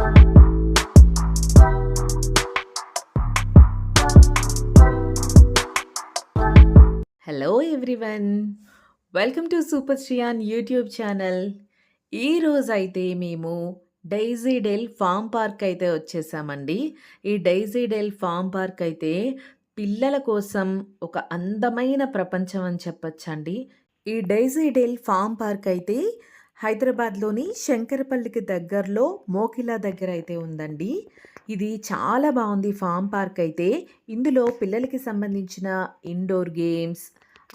Hello everyone welcome to super Shriyan YouTube channel ఈరోజైతే మేము డైజీడెల్ farm park అయితే వచ్చేసామండి. ఈ డైజీడెల్ ఫామ్ పార్క్ అయితే పిల్లల కోసం ఒక అందమైన ప్రపంచం అని చెప్పచ్చండి. ఈ డైజీడెల్ ఫామ్ పార్క్ అయితే హైదరాబాద్లోని శంకరపల్లికి దగ్గరలో మోకిలా దగ్గర అయితే ఉందండి. ఇది చాలా బాగుంది ఫామ్ పార్క్ అయితే. ఇందులో పిల్లలకి సంబంధించిన ఇండోర్ గేమ్స్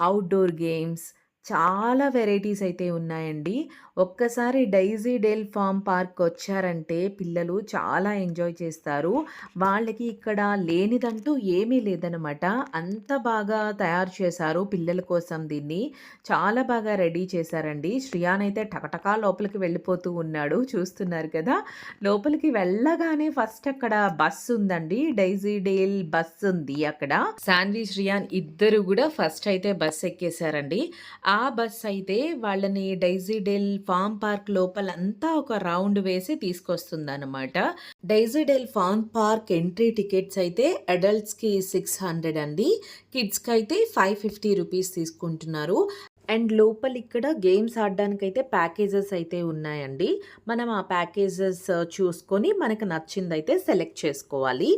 అవుట్డోర్ గేమ్స్ చాలా వెరైటీస్ అయితే ఉన్నాయండి. ఒక్కసారి డైజీ డేల్ ఫామ్ పార్క్ వచ్చారంటే పిల్లలు చాలా ఎంజాయ్ చేస్తారు. వాళ్ళకి ఇక్కడ లేనిదంటూ ఏమీ లేదనమాట అంత బాగా తయారు చేశారు పిల్లల కోసం దీన్ని. చాలా బాగా రెడీ చేశారండి. శ్రియాన్ అయితే టకటకా లోపలికి వెళ్ళిపోతూ ఉన్నాడు. చూస్తున్నారు కదా? లోపలికి వెళ్ళగానే ఫస్ట్ అక్కడ బస్ ఉందండి. డైజీ డేల్ బస్ ఉంది అక్కడ. శాన్వి శ్రియాన్ ఇద్దరు కూడా ఫస్ట్ అయితే బస్ ఎక్కేశారండి. ఆ ఆ బస్ అయితే వాళ్ళని డైజీడెల్ ఫామ్ పార్క్ లోపలంతా ఒక రౌండ్ వేసి తీసుకొస్తుందన్నమాట. Daisy Dell farm park entry tickets అయితే అడల్ట్స్కి సిక్స్ హండ్రెడ్ అండి. కిడ్స్కి అయితే ఫైవ్ ఫిఫ్టీ రూపీస్ తీసుకుంటున్నారు. అండ్ లోపల ఇక్కడ గేమ్స్ ఆడడానికైతే ప్యాకేజెస్ అయితే ఉన్నాయండి. మనం ఆ ప్యాకేజెస్ చూసుకొని మనకు నచ్చిందైతే సెలెక్ట్ చేసుకోవాలి.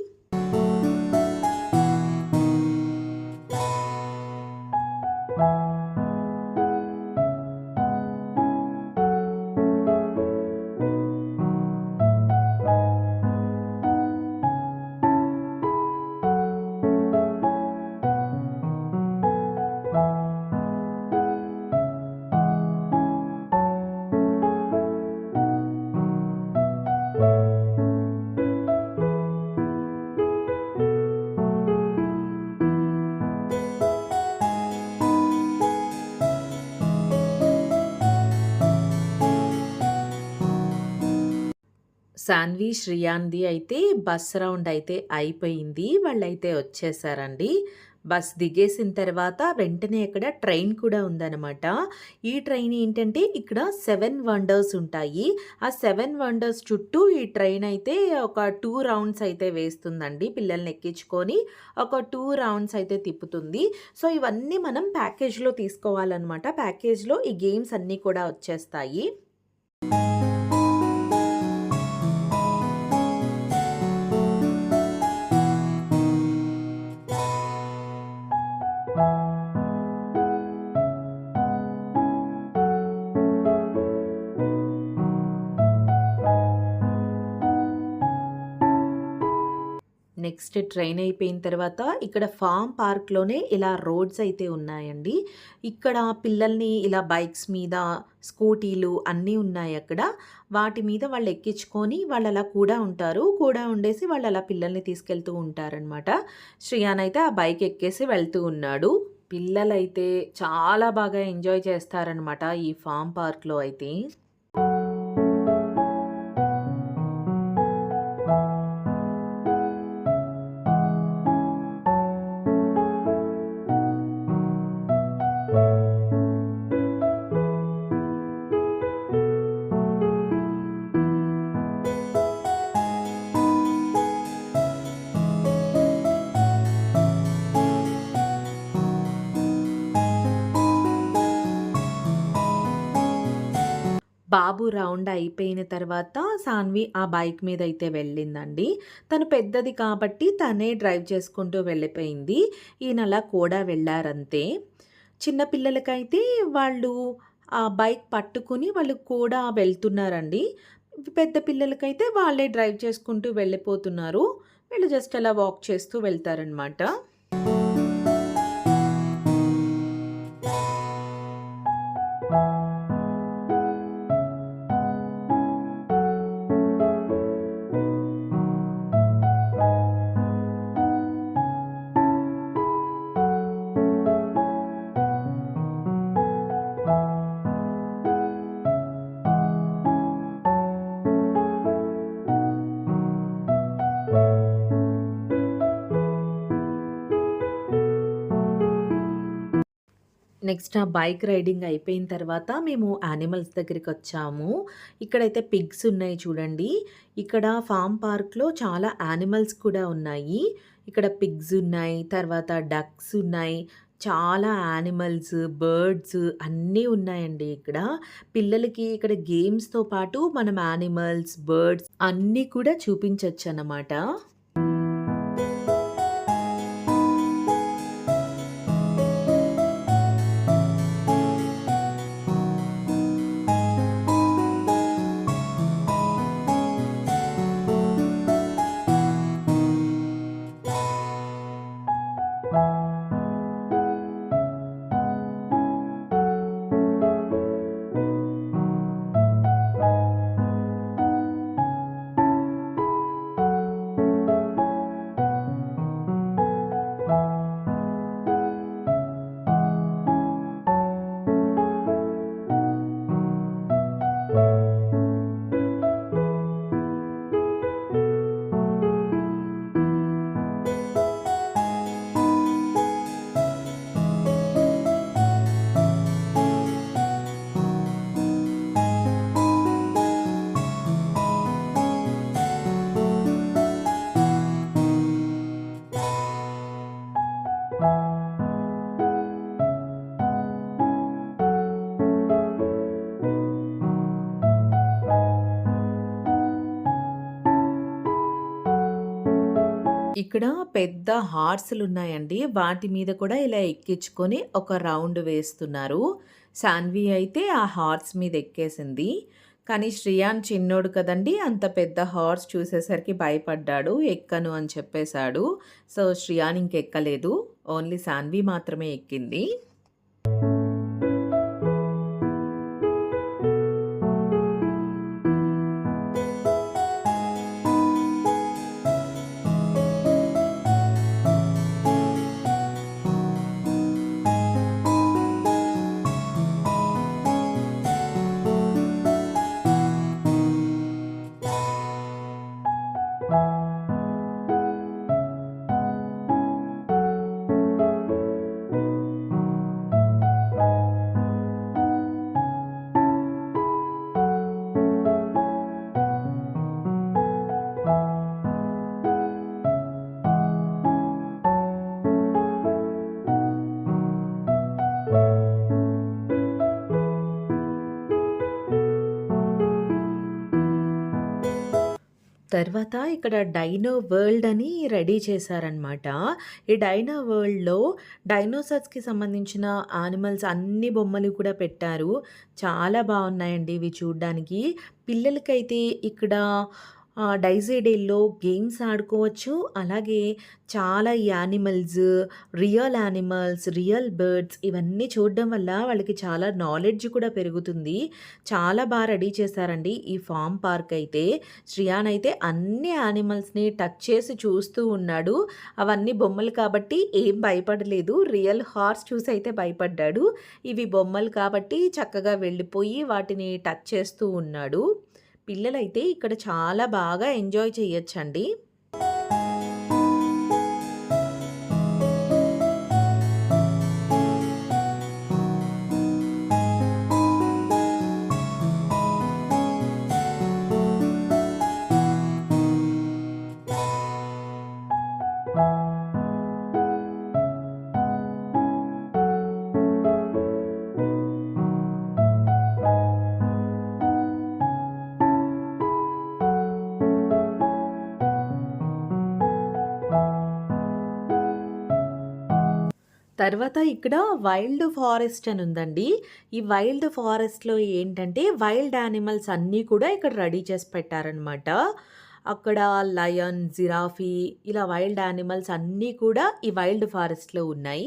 సాన్వి శ్రియాన్ది అయితే బస్ రౌండ్ అయితే అయిపోయింది. వాళ్ళైతే వచ్చేసారండి. బస్ దిగేసిన తర్వాత వెంటనే ఇక్కడ ట్రైన్ కూడా ఉందన్నమాట. ఈ ట్రైన్ ఏంటంటే ఇక్కడ సెవెన్ వండర్స్ ఉంటాయి. ఆ సెవెన్ వండర్స్ చుట్టూ ఈ ట్రైన్ అయితే ఒక టూ రౌండ్స్ అయితే వేస్తుందండి. పిల్లల్ని ఎక్కించుకొని ఒక టూ రౌండ్స్ అయితే తిప్పుతుంది. సో ఇవన్నీ మనం ప్యాకేజ్లో తీసుకోవాలన్నమాట. ప్యాకేజ్లో ఈ గేమ్స్ అన్నీ కూడా వచ్చేస్తాయి. నెక్స్ట్ ట్రైన్ అయిపోయిన తర్వాత ఇక్కడ ఫామ్ పార్క్లోనే ఇలా రోడ్స్ అయితే ఉన్నాయండి. ఇక్కడ పిల్లల్ని ఇలా బైక్స్ మీద స్కూటీలు అన్నీ ఉన్నాయి అక్కడ. వాటి మీద వాళ్ళు ఎక్కించుకొని వాళ్ళు అలా కూడా ఉంటారు. కూడా ఉండేసి వాళ్ళు అలా పిల్లల్ని తీసుకెళ్తూ ఉంటారనమాట శ్రియాన్ అయితే ఆ బైక్ ఎక్కేసి వెళ్తూ ఉన్నాడు. పిల్లలైతే చాలా బాగా ఎంజాయ్ చేస్తారనమాట ఈ ఫామ్ పార్క్లో అయితే. బాబు రౌండ్ అయిపోయిన తర్వాత సాన్వి ఆ బైక్ మీద అయితే వెళ్ళిందండి. తను పెద్దది కాబట్టి తనే డ్రైవ్ చేసుకుంటూ వెళ్ళిపోయింది. ఈయన అలా కూడా వెళ్ళారంతే. చిన్నపిల్లలకైతే వాళ్ళు ఆ బైక్ పట్టుకుని వాళ్ళు కూడా వెళ్తున్నారండి. పెద్ద పిల్లలకైతే వాళ్ళే డ్రైవ్ చేసుకుంటూ వెళ్ళిపోతున్నారు. వీళ్ళు జస్ట్ అలా వాక్ చేస్తూ వెళ్తారనమాట నెక్స్ట్ ఆ బైక్ రైడింగ్ అయిపోయిన తర్వాత మేము యానిమల్స్ దగ్గరికొచ్చాము. ఇక్కడైతే పిగ్స్ ఉన్నాయి చూడండి. ఇక్కడ ఫామ్ పార్క్‌లో చాలా యానిమల్స్ కూడా ఉన్నాయి. ఇక్కడ పిగ్స్ ఉన్నాయి. తర్వాత డక్స్ ఉన్నాయి. చాలా యానిమల్స్, బర్డ్స్ అన్నీ ఉన్నాయండి ఇక్కడ. పిల్లలకి ఇక్కడ గేమ్స్‌తో పాటు మనం యానిమల్స్, బర్డ్స్ అన్నీ కూడా చూపించవచ్చు అన్నమాట ఇక్కడ పెద్ద హార్స్‌లున్నాయండి. వాటి మీద కూడా ఇలా ఎక్కించుకొని ఒక రౌండ్ వేస్తున్నారు. సాన్వి అయితే ఆ హార్స్ మీద ఎక్కేసింది. కానీ శ్రియాన్ చిన్నోడు కదండీ! అంత పెద్ద హార్స్ చూసేసరికి భయపడ్డాడు. ఎక్కను అని చెప్పేశాడు సో, శ్రియాన్ ఇంకెక్కలేదు. ఓన్లీ సాన్వి మాత్రమే ఎక్కింది. తర్వాత ఇక్కడ డైనో వరల్డ్ అని రెడీ చేశారనమాట. ఈ డైనో వరల్డ్‌లో డైనోసార్స్‌కి సంబంధించిన యానిమల్స్ అన్ని బొమ్మలు కూడా పెట్టారు. చాలా బాగున్నాయండి ఇవి చూడ్డానికి. పిల్లలకైతే ఇక్కడ డైజీ డేల్లో గేమ్స్ ఆడుకోవచ్చు. అలాగే చాలా animals, real animals, real birds ఇవన్నీ చూడడం వల్ల వాళ్ళకి చాలా నాలెడ్జ్ కూడా పెరుగుతుంది. చాలా బాగా రెడీ చేశారండి ఈ ఫామ్ పార్క్ అయితే. శ్రియాన్ అయితే అన్ని యానిమల్స్‌ని టచ్ చేసి చూస్తూ ఉన్నాడు. అవన్నీ బొమ్మలు కాబట్టి ఏం భయపడలేదు. రియల్ హార్స్ చూసి అయితే భయపడ్డాడు. ఇవి బొమ్మలు కాబట్టి చక్కగా వెళ్ళిపోయి వాటిని టచ్ చేస్తూ ఉన్నాడు. పిల్లలైతే ఇక్కడ చాలా బాగా ఎంజాయ్ చేయొచ్చండి. తర్వాత ఇక్కడ వైల్డ్ ఫారెస్ట్ అని ఉందండి. ఈ వైల్డ్ ఫారెస్ట్‌లో ఏంటంటే వైల్డ్ యానిమల్స్ అన్నీ కూడా ఇక్కడ రెడీ చేసి పెట్టారనమాట. అక్కడ లయన్, జిరాఫీ ఇలా వైల్డ్ యానిమల్స్ అన్నీ కూడా ఈ వైల్డ్ ఫారెస్ట్‌లో ఉన్నాయి.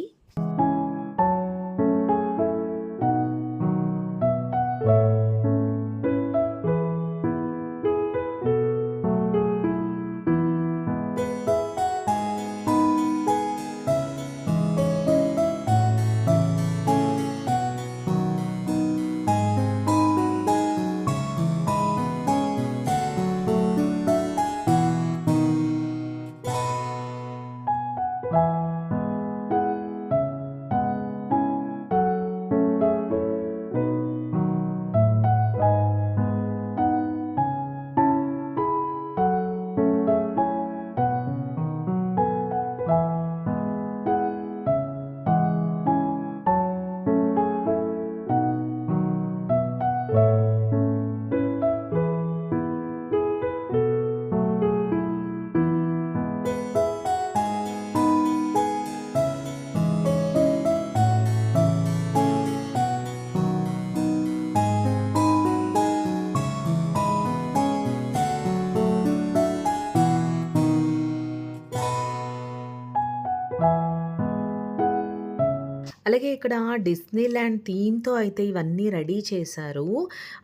ఇక్కడ డిస్నీ ల్యాండ్ థీమ్‌తో అయితే ఇవన్నీ రెడీ చేశారు.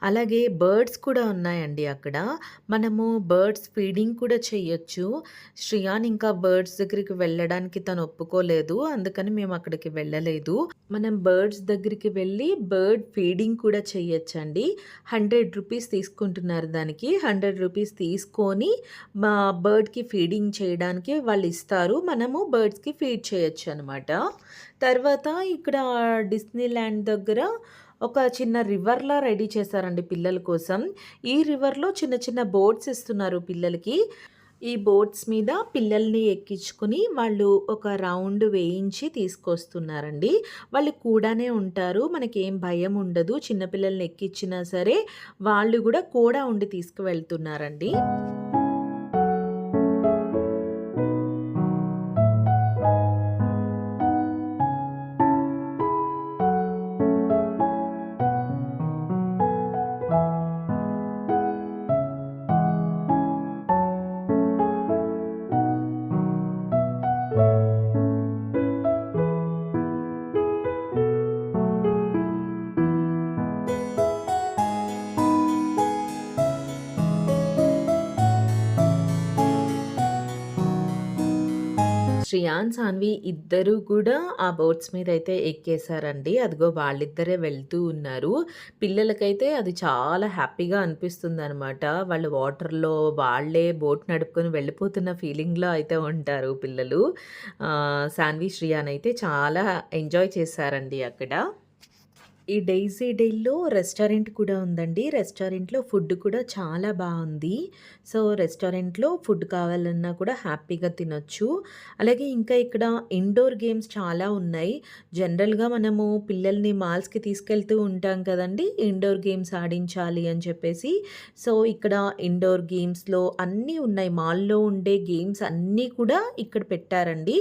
అలాగే బర్డ్స్ కూడా ఉన్నాయండి అక్కడ. మనము బర్డ్స్ ఫీడింగ్ కూడా చేయొచ్చు. శ్రియాన్ ఇంకా బర్డ్స్ దగ్గరికి వెళ్ళడానికి తను ఒప్పుకోలేదు. అందుకని మేము అక్కడికి వెళ్ళలేదు. మనం బర్డ్స్ దగ్గరికి వెళ్ళి బర్డ్ ఫీడింగ్ కూడా చేయొచ్చండి. హండ్రెడ్ రూపీస్ తీసుకుంటున్నారు దానికి. హండ్రెడ్ రూపీస్ తీసుకొని మా బర్డ్‌కి ఫీడింగ్ చేయడానికి వాళ్ళు ఇస్తారు. మనము బర్డ్స్‌కి ఫీడ్ చేయొచ్చు అనమాట తర్వాత ఇక్కడ డిస్నీల్యాండ్ దగ్గర ఒక చిన్న రివర్‌లా రెడీ చేశారండి పిల్లల కోసం. ఈ రివర్‌లో చిన్న చిన్న బోట్స్ ఇస్తున్నారు పిల్లలకి. ఈ బోట్స్ మీద పిల్లల్ని ఎక్కించుకుని వాళ్ళు ఒక రౌండ్ వేయించి తీసుకొస్తున్నారండి. వాళ్ళు కూడానే ఉంటారు. మనకేం భయం ఉండదు. చిన్న పిల్లల్ని ఎక్కించినా సరే వాళ్ళు కూడా కూడా ఉండి తీసుకువెళ్తున్నారండి. శ్రియాన్, సాన్వి ఇద్దరు కూడా ఆ బోట్స్ మీద అయితే ఎక్కేశారండి అదిగో వాళ్ళిద్దరే వెళ్తూ ఉన్నారు. పిల్లలకైతే అది చాలా హ్యాపీగా అనిపిస్తుంది అనమాట వాళ్ళు వాటర్‌లో వాళ్ళే బోట్ నడుపుకొని వెళ్ళిపోతున్న ఫీలింగ్‌లో అయితే ఉంటారు పిల్లలు. సాన్వి, శ్రియాన్ అయితే చాలా ఎంజాయ్ చేశారండి అక్కడ. ఈ డైజీ డేలో రెస్టారెంట్ కూడా ఉందండి. రెస్టారెంట్‌లో ఫుడ్ కూడా చాలా బాగుంది సో, రెస్టారెంట్‌లో ఫుడ్ కావాలన్నా కూడా హ్యాపీగా తినొచ్చు. అలాగే ఇంకా ఇక్కడ ఇండోర్ గేమ్స్ చాలా ఉన్నాయి. జనరల్‌గా మనము పిల్లల్ని మాల్స్‌కి తీసుకెళ్తూ ఉంటాం కదండీ! ఇండోర్ గేమ్స్ ఆడించాలి అని చెప్పేసి. సో, ఇక్కడ ఇండోర్ గేమ్స్‌లో అన్నీ ఉన్నాయి. మాల్‌లో ఉండే గేమ్స్ అన్నీ కూడా ఇక్కడ పెట్టారండి.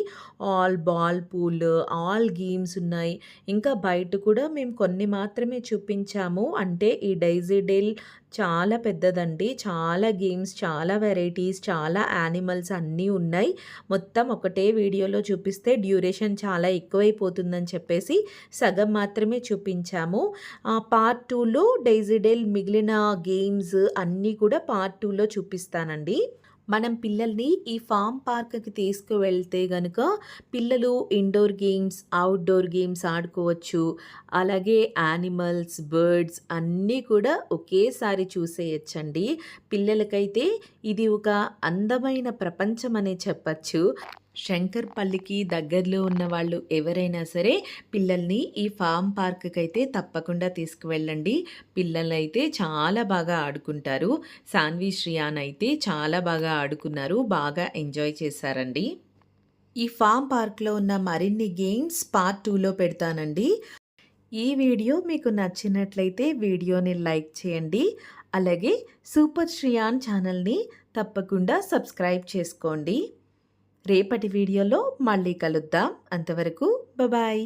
All ball pool, all games ఉన్నాయి. ఇంకా బయట కూడా మేము కొన్ని కొన్ని మాత్రమే చూపించాము. అంటే ఈ డైజీ డేల్ చాలా పెద్దదండి. చాలా గేమ్స్, చాలా వెరైటీస్, చాలా యానిమల్స్ అన్నీ ఉన్నాయి. మొత్తం ఒకటే వీడియోలో చూపిస్తే డ్యూరేషన్ చాలా ఎక్కువైపోతుందని చెప్పేసి సగం మాత్రమే చూపించాము. పార్ట్ టూలో డైజీడేల్ మిగిలిన గేమ్స్ అన్నీ కూడా పార్ట్ టూలో చూపిస్తానండి. మనం పిల్లల్ని ఈ ఫామ్ పార్క్‌కి తీసుకువెళ్తే గనుక పిల్లలు ఇండోర్ గేమ్స్, అవుట్‌డోర్ గేమ్స్ ఆడుకోవచ్చు. అలాగే యానిమల్స్, బర్డ్స్ అన్నీ కూడా ఒకేసారి చూసేయొచ్చండి. పిల్లలకైతే ఇది ఒక అందమైన ప్రపంచం అనే చెప్పచ్చు. శంకర్పల్లికి దగ్గరలో ఉన్న వాళ్ళు ఎవరైనా సరే పిల్లల్ని ఈ ఫామ్ పార్క్కి అయితే తప్పకుండా తీసుకువెళ్ళండి. పిల్లలైతే చాలా బాగా ఆడుకుంటారు. సాన్వి, శ్రియాన్ అయితే చాలా బాగా ఆడుకున్నారు. బాగా ఎంజాయ్ చేశారండి. ఈ ఫామ్ పార్క్‌లో ఉన్న మరిన్ని గేమ్స్ పార్ట్ టూలో పెడతానండి. ఈ వీడియో మీకు నచ్చినట్లయితే వీడియోని లైక్ చేయండి. అలాగే సూపర్ శ్రియాన్ ఛానల్‌ని తప్పకుండా సబ్స్క్రైబ్ చేసుకోండి. రేపటి వీడియోలో మళ్ళీ కలుద్దాం. అంతవరకు బాయ్